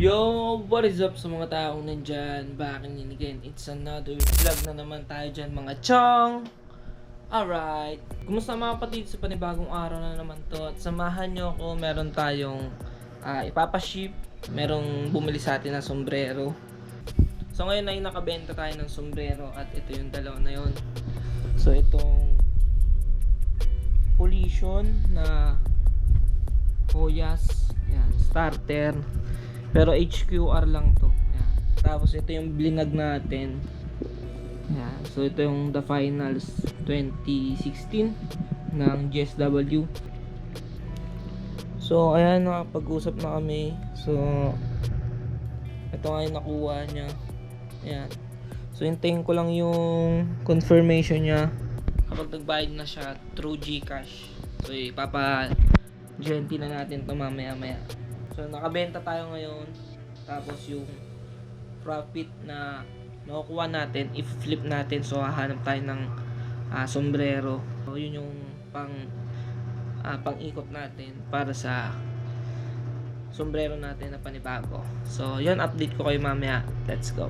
Yo, what is up sa mga taong nandyan? Back in again, it's another vlog na naman tayo dyan mga chong! Alright, kumusta mga kapatid sa panibagong araw na naman to? At samahan nyo ako, meron tayong ah, ipapaship. Merong bumili sa atin ng sombrero. So ngayon ay nakabenta tayo ng sombrero at ito yung dalawa na yon So itong Polition na Hoyas. Yan, starter pero HQR lang to. Yan. tapos ito yung blinag natin. Yan. so ito yung the finals 2016 ng GSW so ayan nakapag-usap na kami. So ito nga yung nakuha niya. Yan so hintayin ko lang yung confirmation niya. Kapag nagbayad na siya through Gcash. So ipapa GNT na natin to mamaya maya so nakabenta tayo ngayon. Tapos yung profit na nakukuha natin i-flip natin. So hahanap tayo ng ah, sombrero. So yun yung pang ah, pang ikot natin para sa sombrero natin na panibago. So yun update ko kayo mamaya. Let's go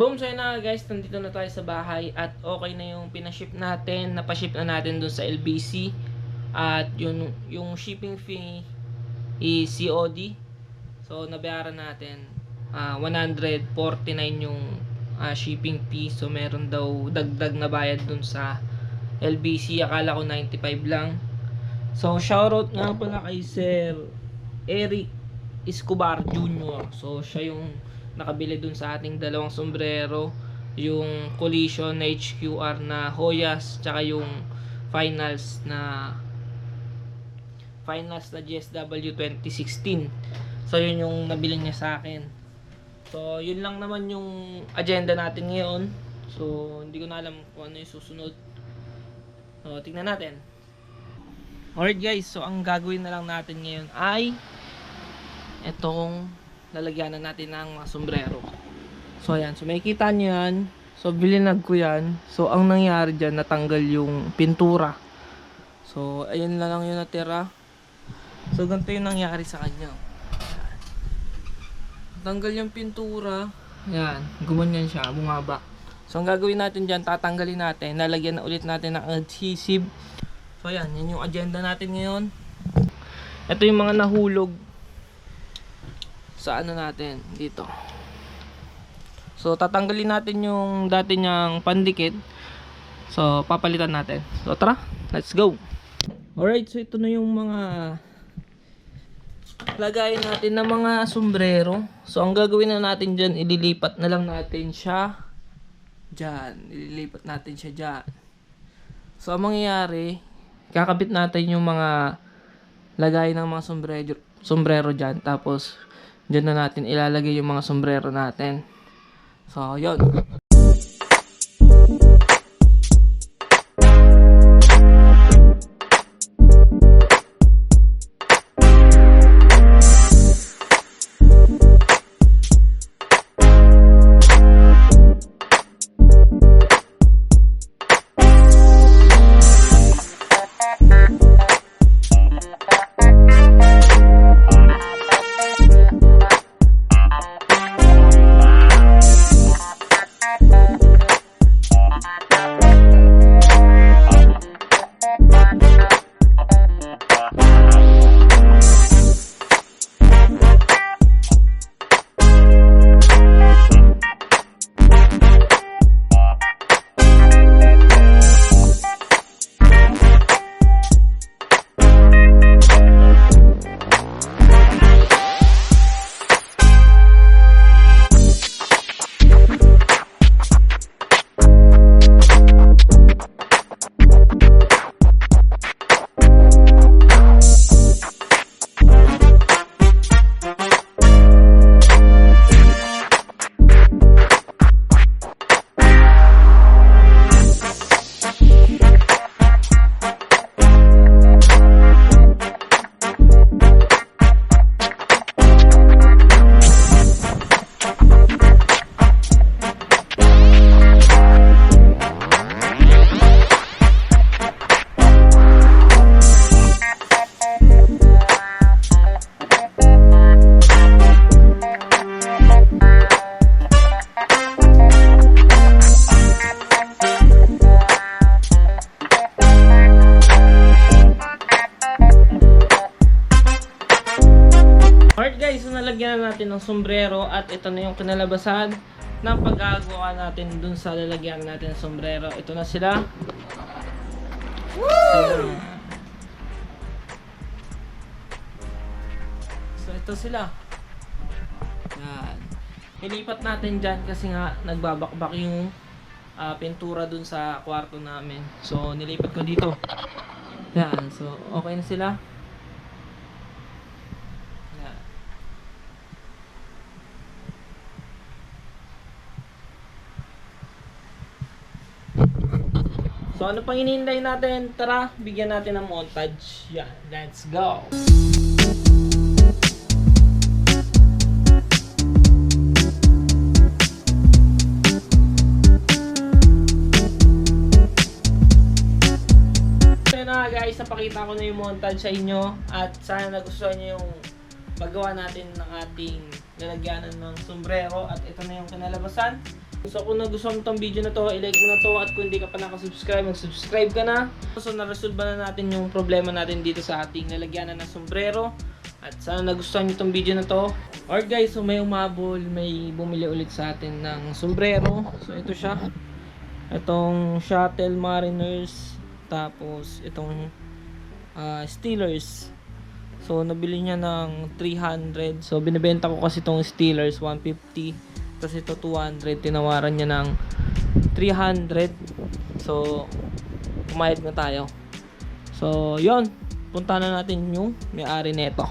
Boom, so yun na guys, nandito na tayo sa bahay at okay na yung pinaship natin, napaship na natin dun sa LBC at yung, yung shipping fee is COD so nabayaran natin ah, 149 yung ah, shipping fee. So meron daw dagdag na bayad dun sa LBC akala ko 95 lang. So shoutout nga pala kay Sir Eric Escobar Jr. So, siya yung nakabili dun sa ating dalawang sombrero. Yung collision na HQR na Hoyas, tsaka yung finals na finals na GSW 2016. So, yun yung nabili niya sa akin. So, yun lang naman yung agenda natin ngayon. So, hindi ko na alam kung ano yung susunod. So, tingnan natin. Alright guys, so ang gagawin na lang natin ngayon ay itong lalagyan na natin ng mga sombrero. So ayan, so makikita nyo yan. So bilinag ko yan. So ang nangyari dyan, natanggal yung pintura. So ayun na lang yung natira. So ganito yung nangyari sa kanya. Ayan. Tanggal yung pintura. Yan, gumanyan siya, bumaba. So ang gagawin natin dyan, tatanggalin natin. Lalagyan na ulit natin ng adhesive. So ayan, yan yung agenda natin ngayon. Ito yung mga nahulog sa ano natin dito. So tatanggalin natin yung dati niyang pandikit. So papalitan natin. So tara, let's go. Alright, so ito na yung mga lagayin natin ng mga sombrero. So ang gagawin na natin diyan, ililipat na lang natin siya diyan. Ililipat natin siya diyan. So ang mangyayari, kakabit natin yung mga lagay ng mga sombrero sombrero diyan tapos diyan na natin ilalagay yung mga sombrero natin. So, yun. Sombrero at ito na yung kinalabasan ng paggagawa natin dun sa lalagyan natin ng sombrero. Ito na sila. Woo! So ito sila. Yan. Ilipat natin dyan kasi nga nagbabakbak yung ah, pintura dun sa kwarto namin. So nilipat ko dito. Yan. So okay na sila. So ano pang hinihintay natin? Tara, bigyan natin ng montage. Yan, let's go! Guys, napakita ko na yung montage sa inyo at sana nagustuhan nyo yung paggawa natin ng ating lalagyanan ng sombrero at ito na yung kinalabasan. So kung nagustuhan mo tong video na to, ilike mo na to at kung hindi ka pa nakasubscribe, mag-subscribe ka na. So naresolve na natin yung problema natin dito sa ating lalagyanan ng sombrero. At sana nagustuhan nyo tong video na to. Alright guys, so may umabol, may bumili ulit sa atin ng sombrero. So ito siya. Itong Shuttle Mariners. Tapos itong ah, Steelers. So nabili niya ng 300. So binibenta ko kasi itong Steelers 150. Tapos ito 200. Tinawaran niya ng 300. So pumayad na tayo. So yon punta na natin yung may-ari nito.